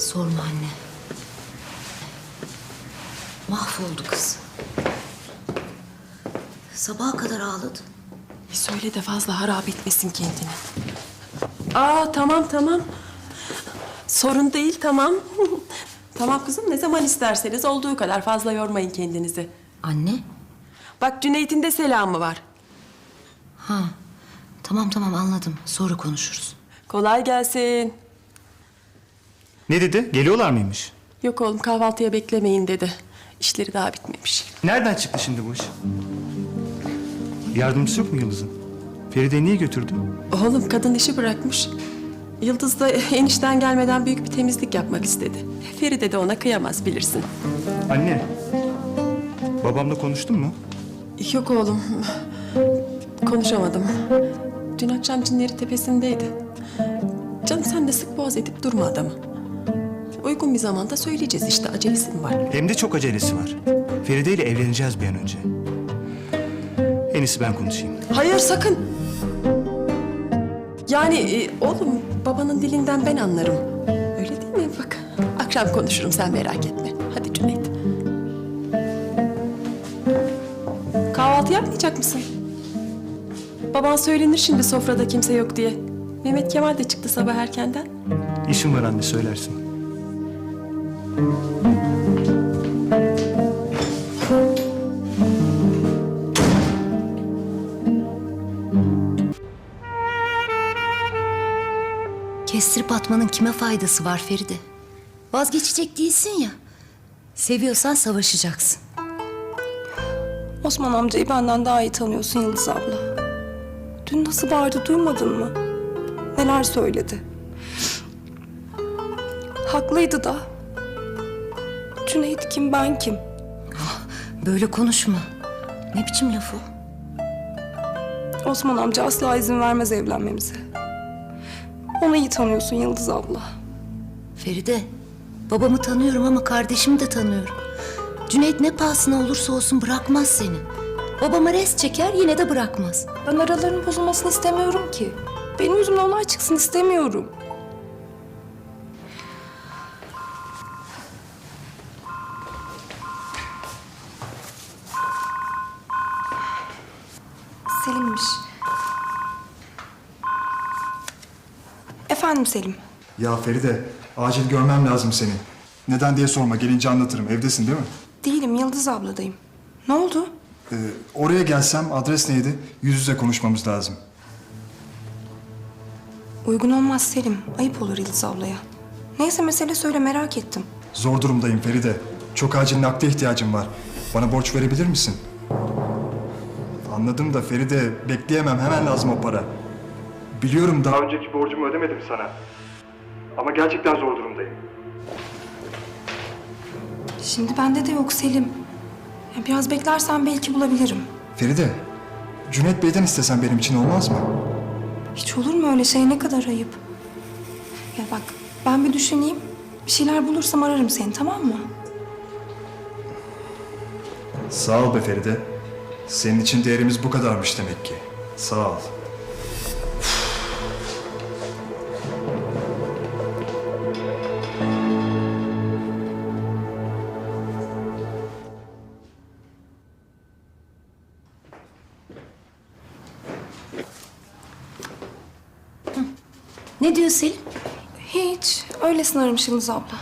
Sorma anne. Mahvoldu kız. Sabaha kadar ağladı. Söyle de fazla harap etmesin kendini. Aa tamam tamam. Sorun değil tamam. tamam kızım ne zaman isterseniz olduğu kadar fazla yormayın kendinizi. Anne? Bak Cüneyt'in de selamı var. Ha. Tamam tamam anladım. Sonra konuşuruz. Kolay gelsin. Ne dedi? Geliyorlar mıymış? Yok oğlum kahvaltıya beklemeyin dedi. İşleri daha bitmemiş. Nereden çıktı şimdi bu iş? Yardımcısı yok mu Yıldız'ın? Feride'yi niye götürdü? Oğlum kadın işi bırakmış. Yıldız da enişten gelmeden büyük bir temizlik yapmak istedi. Feride de ona kıyamaz bilirsin. Anne, babamla konuştun mu? Yok oğlum. Konuşamadım. Dün akşam cinleri tepesindeydi. Canım sen de sık boğaz edip durma adamı. Uygun bir zamanda söyleyeceğiz işte acelesi mi var? Hem de çok acelesi var. Feride ile evleneceğiz bir an önce. En iyisi ben konuşayım. Hayır sakın. Yani e, oğlum babanın dilinden ben anlarım. Öyle değil mi? Bak akşam konuşurum sen merak etme. Hadi Cüneyt. Kahvaltı yapmayacak mısın? Baban söylenir şimdi sofrada kimse yok diye. Mehmet Kemal de çıktı sabah erkenden. İşim var anne söylersin. Kestirip atmanın kime faydası var Feride? Vazgeçecek değilsin ya. Seviyorsan savaşacaksın. Osman amcayı benden daha iyi tanıyorsun Yıldız abla. Dün nasıl bağırdı duymadın mı? Neler söyledi. Haklıydı da. Cüneyt kim ben kim? Böyle konuşma. Ne biçim laf o? Osman amca asla izin vermez evlenmemize. Onu iyi tanıyorsun Yıldız abla. Feride, babamı tanıyorum ama kardeşimi de tanıyorum. Cüneyt ne pahasına olursa olsun bırakmaz seni. Babama res çeker yine de bırakmaz. Ben aralarının bozulmasını istemiyorum ki. Benim yüzümden olay çıksın istemiyorum. Efendim Selim. Ya Feride, acil görmem lazım seni. Neden diye sorma, gelince anlatırım. Evdesin değil mi? Değilim Yıldız abladayım. Ne oldu? Ee, oraya gelsem adres neydi? Yüz yüze konuşmamız lazım. Uygun olmaz Selim. Ayıp olur Yıldız ablaya. Neyse mesele söyle merak ettim. Zor durumdayım Feride. Çok acil nakde ihtiyacım var. Bana borç verebilir misin? Anladım da Feride, bekleyemem. Hemen lazım o para. Biliyorum daha önceki borcumu ödemedim sana. Ama gerçekten zor durumdayım. Şimdi bende de yok Selim. Ya biraz beklersen belki bulabilirim. Feride, Cüneyt Bey'den istesen benim için olmaz mı? Hiç olur mu öyle şey? Ne kadar ayıp. Ya bak ben bir düşüneyim. Bir şeyler bulursam ararım seni tamam mı? Sağ ol be Feride. Senin için değerimiz bu kadarmış demek ki. Sağ ol. Ne diyor Selim? Hiç. Öylesine aramış Yıldız abla.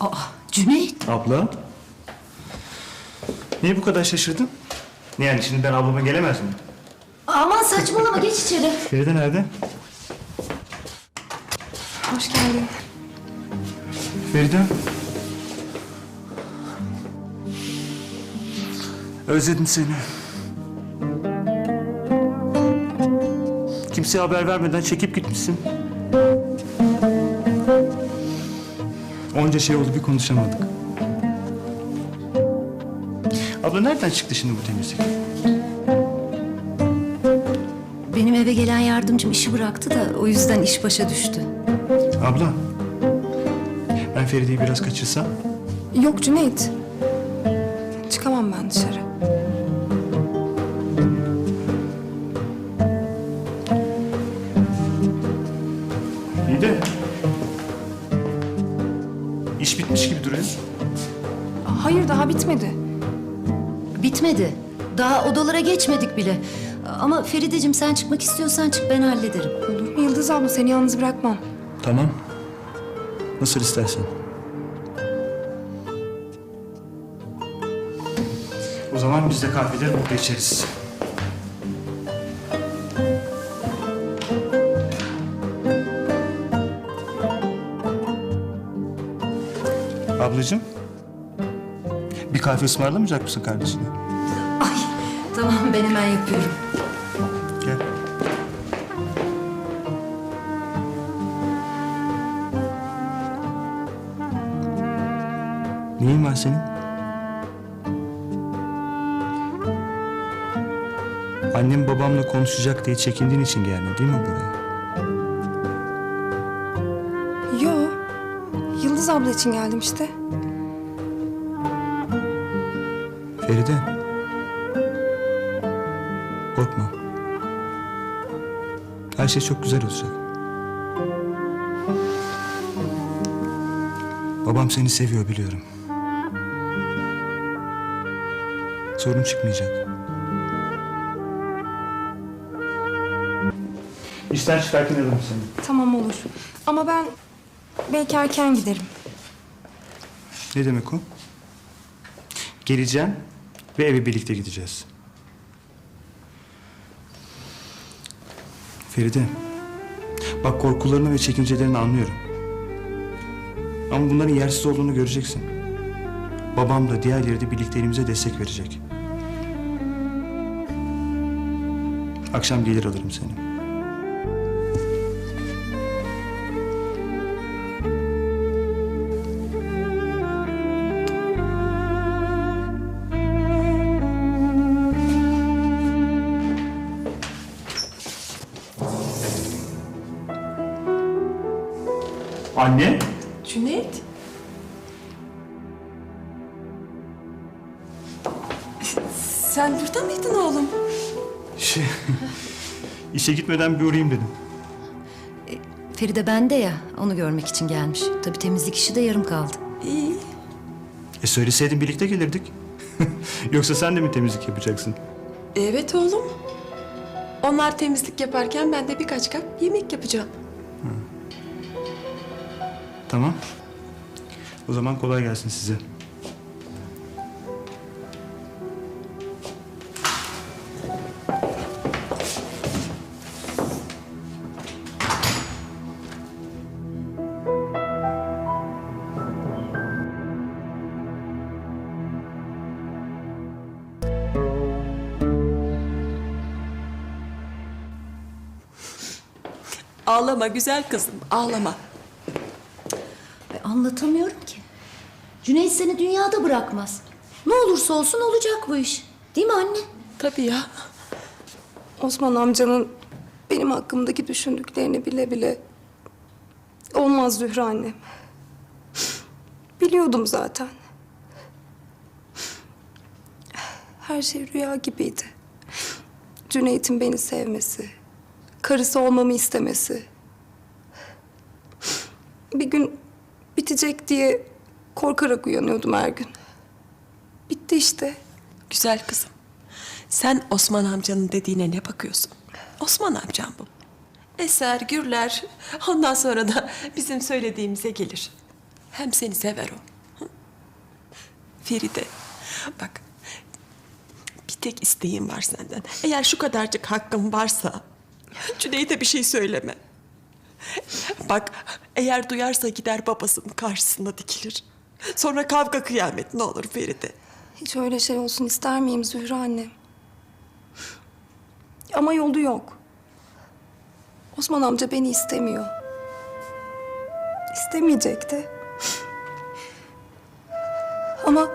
Aa, Cüneyt. Abla? Niye bu kadar şaşırdın? Ne yani şimdi ben ablama gelemez miyim? Aman saçmalama geç içeri. Feride nerede? Hoş geldin. Feride. Özledim seni. Kimseye haber vermeden çekip gitmişsin. Onca şey oldu bir konuşamadık. Abla nereden çıktı şimdi bu temizlik? Benim eve gelen yardımcım işi bıraktı da o yüzden iş başa düştü. Abla. Feride'yi biraz kaçırsam Yok Cüneyt. Çıkamam ben dışarı. İyi de... İş bitmiş gibi duruyor. Hayır daha bitmedi. Bitmedi. Daha odalara geçmedik bile. Ama Ferideciğim sen çıkmak istiyorsan çık ben hallederim. Olur mu Yıldız abla seni yalnız bırakmam. Tamam. Nasıl istersen. Zaman biz de kahveleri burada içeriz. Ablacığım. Bir kahve ısmarlamayacak mısın kardeşine? Ay tamam ben hemen yapıyorum. Gel. Neyin var senin? Annem babamla konuşacak diye çekindiğin için geldin değil mi buraya? Yo. Yıldız abla için geldim işte. Feride. Korkma. Her şey çok güzel olacak. Babam seni seviyor biliyorum. Sorun çıkmayacak. İşten çıkarken alırım seni. Tamam olur. Ama ben belki erken giderim. Ne demek o? Geleceğim ve eve birlikte gideceğiz. Feride, bak korkularını ve çekincelerini anlıyorum. Ama bunların yersiz olduğunu göreceksin. Babam da diğerleri de birliklerimize destek verecek. Akşam gelir alırım seni. Anne? Cüneyt. Sen burada mıydın oğlum? Şey, işe gitmeden bir uğrayayım dedim. Feride bende ya onu görmek için gelmiş. Tabii temizlik işi de yarım kaldı. İyi. E söyleseydin birlikte gelirdik. Yoksa sen de mi temizlik yapacaksın? Evet oğlum. Onlar temizlik yaparken ben de birkaç kap yemek yapacağım. Tamam. O zaman kolay gelsin size. Ağlama güzel kızım, ağlama. Anlatamıyorum ki. Cüneyt seni dünyada bırakmaz. Ne olursa olsun olacak bu iş. Değil mi anne? Tabii ya. Osman amcanın benim hakkımdaki düşündüklerini bile bile olmaz Zühre annem. Biliyordum zaten. Her şey rüya gibiydi. Cüneyt'in beni sevmesi, karısı olmamı istemesi. Bir gün bitecek diye korkarak uyanıyordum her gün. Bitti işte. Güzel kızım. Sen Osman amcanın dediğine ne bakıyorsun? Osman amcam bu. Eser, gürler. Ondan sonra da bizim söylediğimize gelir. Hem seni sever o. Feride, bak. Bir tek isteğim var senden. Eğer şu kadarcık hakkım varsa... Cüneyt'e bir şey söyleme. Bak, eğer duyarsa gider babasının karşısına dikilir. Sonra kavga kıyamet ne olur Feride. Hiç öyle şey olsun ister miyim Zühre annem? Ama yolu yok. Osman amca beni istemiyor. İstemeyecek de. Ama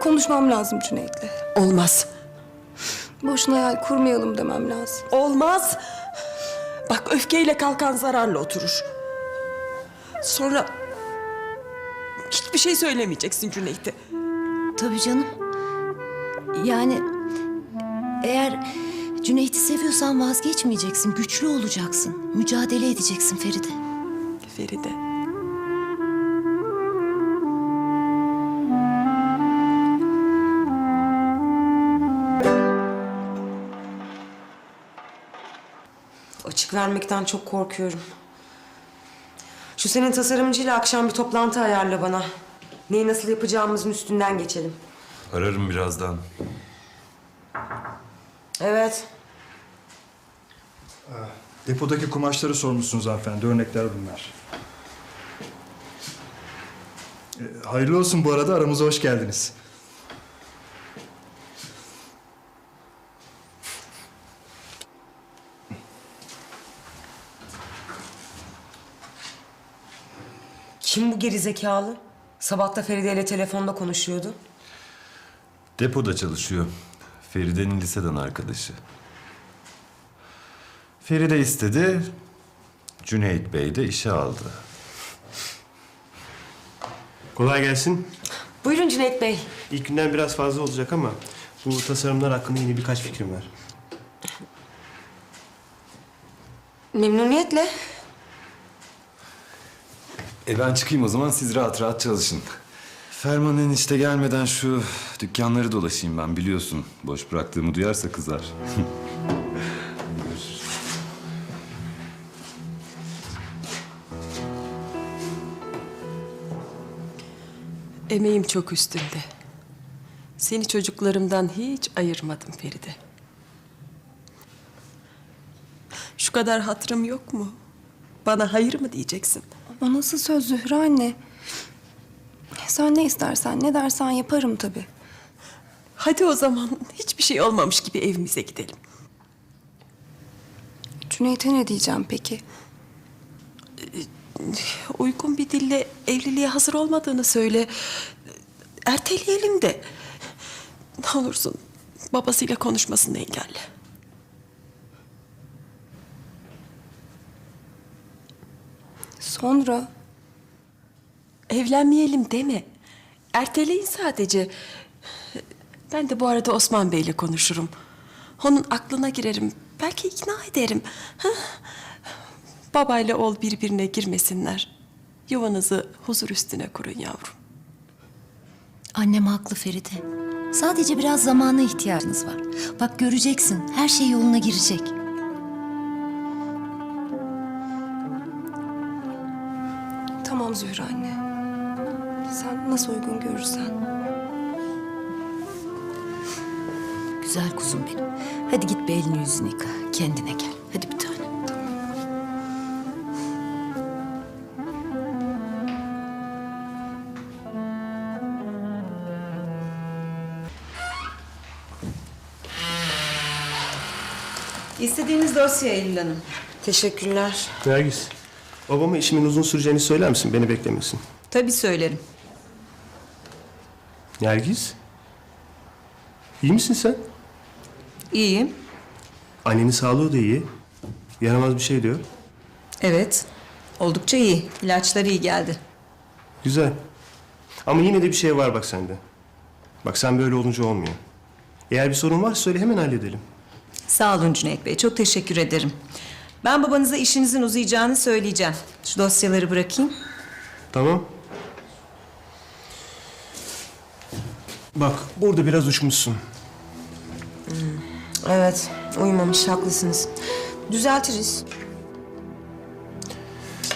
konuşmam lazım Cüneyt'le. Olmaz. Boşuna hayal kurmayalım demem lazım. Olmaz. Bak öfkeyle kalkan zararla oturur. Sonra Hiçbir şey söylemeyeceksin Cüneyt'e. Tabii canım. Yani eğer Cüneyt'i seviyorsan vazgeçmeyeceksin. Güçlü olacaksın. Mücadele edeceksin Feride. Feride. Vermekten çok korkuyorum. Şu senin tasarımcıyla akşam bir toplantı ayarla bana. Neyi nasıl yapacağımızın üstünden geçelim. Ararım birazdan. Evet. Depodaki kumaşları sormuşsunuz hanımefendi. Örnekler bunlar. Ee, hayırlı olsun bu arada. Aramıza hoş geldiniz. Kim bu gerizekalı? Sabah da Feride ile telefonda konuşuyordu. Depoda çalışıyor. Feride'nin liseden arkadaşı. Feride istedi. Cüneyt Bey de işe aldı. Kolay gelsin. Buyurun Cüneyt Bey. İlk günden biraz fazla olacak ama bu tasarımlar hakkında yine birkaç fikrim var. Memnuniyetle. E ben çıkayım o zaman siz rahat rahat çalışın. Ferman enişte gelmeden şu dükkanları dolaşayım ben biliyorsun. Boş bıraktığımı duyarsa kızar. Emeğim çok üstünde. Seni çocuklarımdan hiç ayırmadım Feride. Şu kadar hatırım yok mu? Bana hayır mı diyeceksin? O nasıl söz Zühre anne? Sen ne istersen, ne dersen yaparım tabii. Hadi o zaman hiçbir şey olmamış gibi evimize gidelim. Cüneyt'e ne diyeceğim peki? Uygun bir dille evliliğe hazır olmadığını söyle. Erteleyelim de. Ne olursun babasıyla konuşmasını engelle. Sonra Evlenmeyelim deme. Erteleyin sadece. Ben de bu arada Osman Bey'le konuşurum. Onun aklına girerim. Belki ikna ederim. Hah. Babayla oğul birbirine girmesinler. Yuvanızı huzur üstüne kurun yavrum. Annem haklı Feride. Sadece biraz zamana ihtiyacınız var. Bak göreceksin her şey yoluna girecek. Tamam Zühre anne. Sen nasıl uygun görürsen. Güzel kuzum benim. Hadi git bir elini yüzünü yıka. Kendine gel. Hadi bir tane. İstediğiniz dosya Eylül Hanım. Teşekkürler. Nergis, babama işimin uzun süreceğini söyler misin? Beni beklemesin. Tabii söylerim. Nergis? İyi misin sen? İyiyim. Annenin sağlığı da iyi. Yaramaz bir şey diyor. Evet. Oldukça iyi. İlaçları iyi geldi. Güzel. Ama yine de bir şey var bak sende. Bak sen böyle olunca olmuyor. Eğer bir sorun varsa söyle hemen halledelim. Sağ olun Cüneyt Bey. Çok teşekkür ederim. Ben babanıza işinizin uzayacağını söyleyeceğim. Şu dosyaları bırakayım. Tamam. Bak burada biraz uçmuşsun. Evet, uyumamış, haklısınız. Düzeltiriz.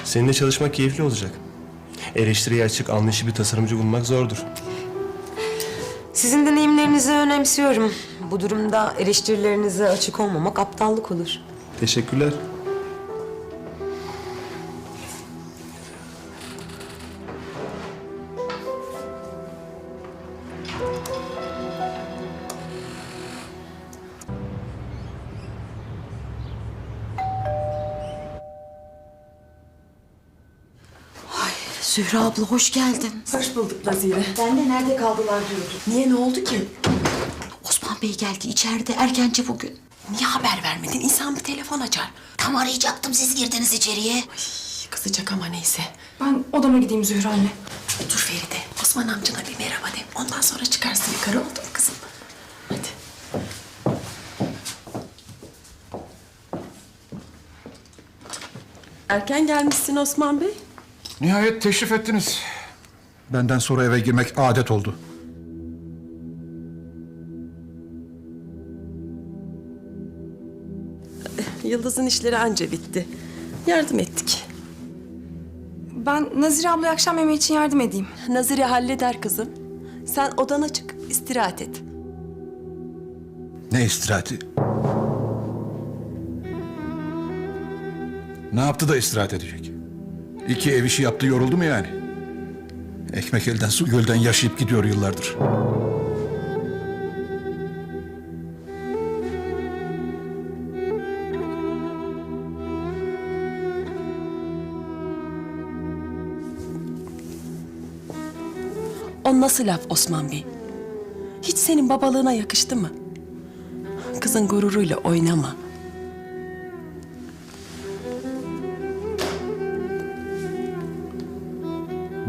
Seninle çalışmak keyifli olacak. Eleştiriye açık, anlayışı bir tasarımcı bulmak zordur. Sizin deneyimlerinizi önemsiyorum. Bu durumda eleştirilerinize açık olmamak aptallık olur. Teşekkürler. Zühre abla hoş geldin. Hoş bulduk Nazire. Ben de nerede kaldılar diyordum. Niye ne oldu ki? Osman Bey geldi içeride erkence bugün. Niye haber vermedin? İnsan bir telefon açar. Tam arayacaktım siz girdiniz içeriye. Kız sıcak ama neyse. Ben odama gideyim Zühre anne. Dur Feride, Osman amcana bir merhaba de. Ondan sonra çıkarsın yukarı oldu mu kızım? Hadi. Erken gelmişsin Osman Bey. Nihayet teşrif ettiniz. Benden sonra eve girmek adet oldu. Yıldız'ın işleri anca bitti. Yardım ettik. Ben Nazire ablaya akşam yemeği için yardım edeyim. Nazire halleder kızım. Sen odana çık, istirahat et. Ne istirahati? Ne yaptı da istirahat edecek? İki ev işi yaptı yoruldu mu yani? Ekmek elden su gölden yaşayıp gidiyor yıllardır. O nasıl laf Osman Bey? Hiç senin babalığına yakıştı mı? Kızın gururuyla oynama.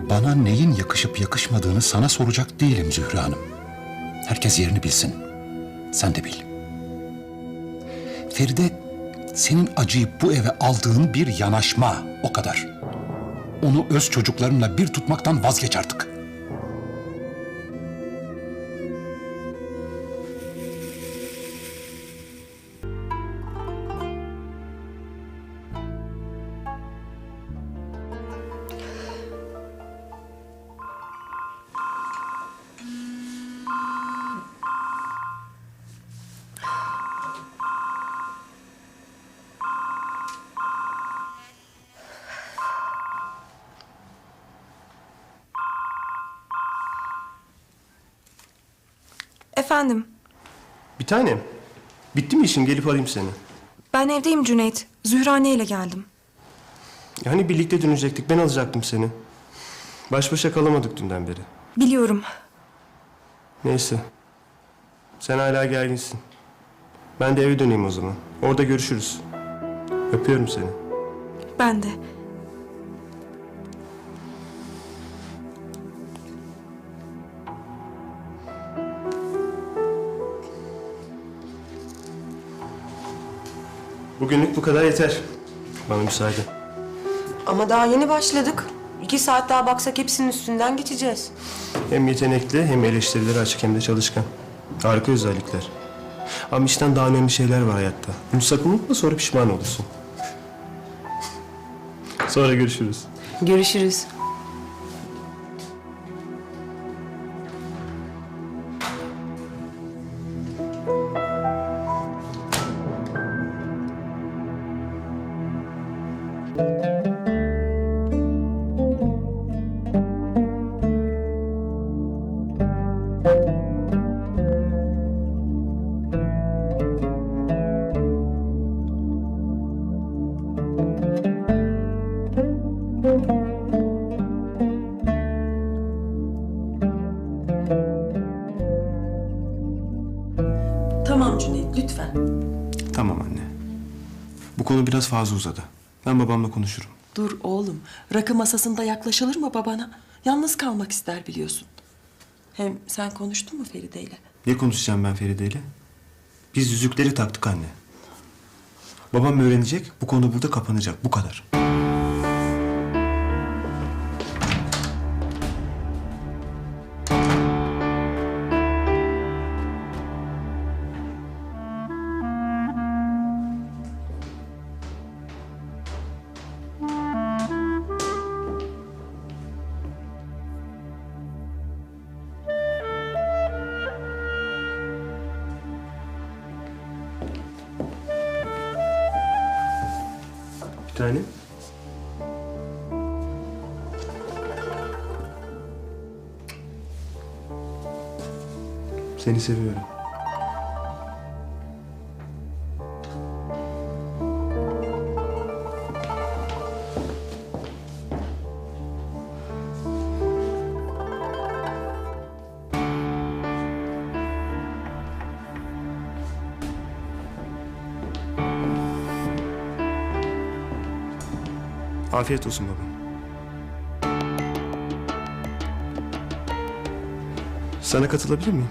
Bana neyin yakışıp yakışmadığını sana soracak değilim Zühre Hanım. Herkes yerini bilsin. Sen de bil. Feride senin acıyıp bu eve aldığın bir yanaşma o kadar. Onu öz çocuklarınla bir tutmaktan vazgeç artık. Tanem. Bitti mi işin? Gelip alayım seni. ben evdeyim Cüneyt. Zühre anne ile geldim. Hani birlikte dönecektik. Ben alacaktım seni. Baş başa kalamadık dünden beri. Biliyorum. Neyse. Sen hala gerginsin. Ben de eve döneyim o zaman. Orada görüşürüz. Öpüyorum seni. Ben de. Bugünlük bu kadar yeter. Bana müsaade. Ama daha yeni başladık. İki saat daha baksak hepsinin üstünden geçeceğiz. Hem yetenekli hem eleştirileri açık hem de çalışkan. Harika özellikler. Ama işten daha önemli şeyler var hayatta. Bunu sakın unutma sonra pişman olursun. Sonra görüşürüz. Görüşürüz. Biraz fazla uzadı. Ben babamla konuşurum. Dur oğlum, rakı masasında yaklaşılır mı babana? Yalnız kalmak ister biliyorsun. Hem sen konuştun mu Feride ile? Ne konuşacağım ben Feride ile? Biz yüzükleri taktık anne. Babam öğrenecek, bu konu burada kapanacak. Bu kadar. Seni seviyorum. Afiyet olsun baba. Sana katılabilir miyim?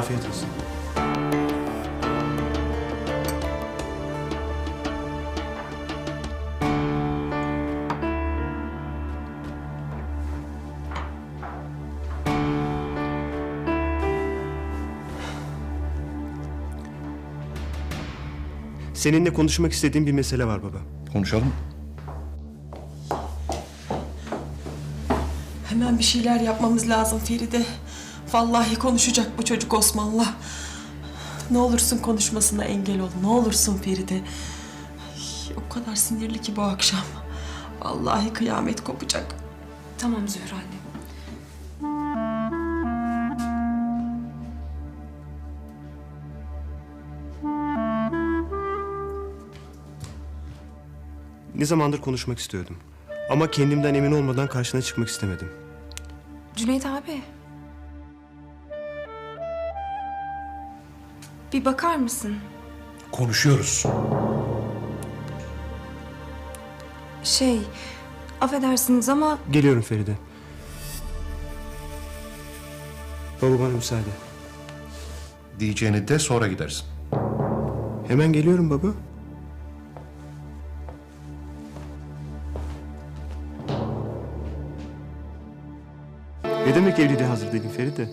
Afiyet olsun. Seninle konuşmak istediğim bir mesele var baba. Konuşalım. Hemen bir şeyler yapmamız lazım Feride. Vallahi konuşacak bu çocuk Osman'la. Ne olursun konuşmasına engel ol. Ne olursun Feride. Ay, o kadar sinirli ki bu akşam. Vallahi kıyamet kopacak. Tamam Zühre anne. Ne zamandır konuşmak istiyordum. Ama kendimden emin olmadan karşına çıkmak istemedim. Cüneyt abi. Bir bakar mısın? Konuşuyoruz. Şey, affedersiniz ama Geliyorum Feride. Baba bana müsaade. Diyeceğini de sonra gidersin. Hemen geliyorum baba. Ne demek evliliğe hazır değilim Feride?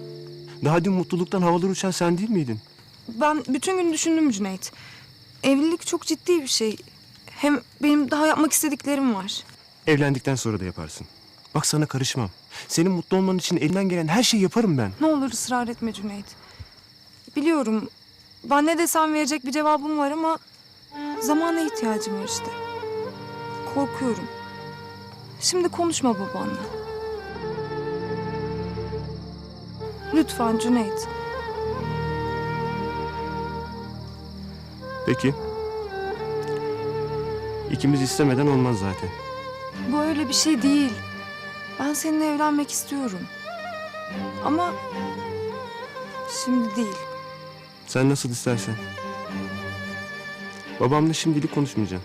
Daha dün mutluluktan havalar uçan sen değil miydin? Ben bütün gün düşündüm Cüneyt. Evlilik çok ciddi bir şey. Hem benim daha yapmak istediklerim var. Evlendikten sonra da yaparsın. Bak sana karışmam. Senin mutlu olman için elimden gelen her şeyi yaparım ben. Ne olur ısrar etme Cüneyt. Biliyorum ben ne desem verecek bir cevabım var ama zamana ihtiyacım var işte. Korkuyorum. Şimdi konuşma babanla. Lütfen Cüneyt. Peki. İkimiz istemeden olmaz zaten. Bu öyle bir şey değil. Ben seninle evlenmek istiyorum. Ama şimdi değil. Sen nasıl istersen. Babamla şimdilik konuşmayacağım.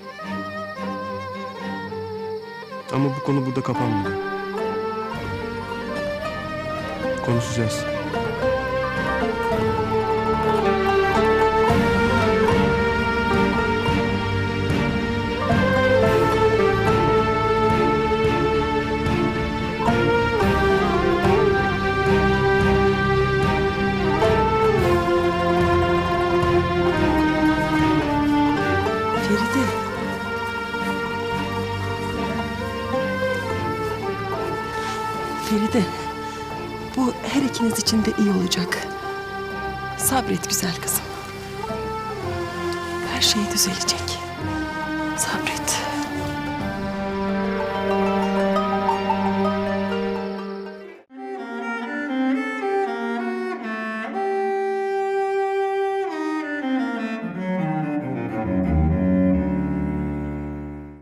Ama bu konu burada kapanmadı. Konuşacağız.